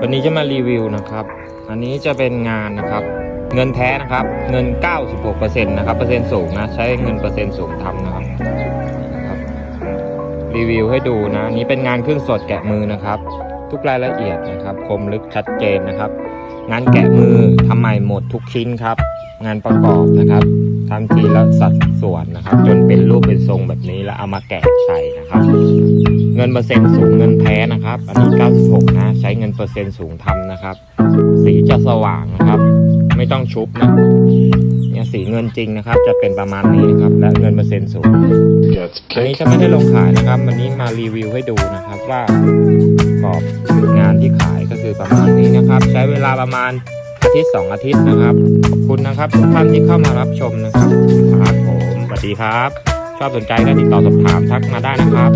วันนี้จะมารีวิวนะครับ อันนี้จะเป็นงานนะครับ เงินแท้นะครับ เงิน 96%นะครับเปอร์เซ็นต์สูงนะใช้เงินเปอร์เซ็นต์สูงทำนะครับนะครับรีวิวให้ดูนะนี้เป็นงานเครื่องสดแกะมือนะครับ ทุกรายละเอียดนะครับ คมลึกชัดเจนนะครับ งานแกะมือทำใหม่หมดทุกชิ้นครับ งานประกอบนะครับทำทีละสัดส่วนนะครับ จนเป็นรูปเป็นทรงแบบนี้แล้วเอามาแกะใส่นะครับ เงินเปอร์เซ็นต์สูงเงินแท้นะครับ อันนี้ 96 นะ เปอร์เซ็นต์สูงทำนะครับ สีจะสว่างนะครับ ไม่ต้องชุบนะเนี่ยสีเงินจริงนะครับ จะเป็นประมาณนี้นะครับ และเงินเปอร์เซ็นต์สูงอันนี้จะไม่ได้ลงขายนะครับ วันนี้มารีวิวให้ดูนะครับว่ากรอบงานที่ขายก็คือประมาณนี้นะครับ ใช้เวลาประมาณอาทิตย์สองอาทิตย์นะครับขอบคุณนะครับทุกท่านที่เข้ามารับชมนะครับครับผมสวัสดีครับ ชอบสนใจก็ติดต่อสอบถามทักมาได้นะครับ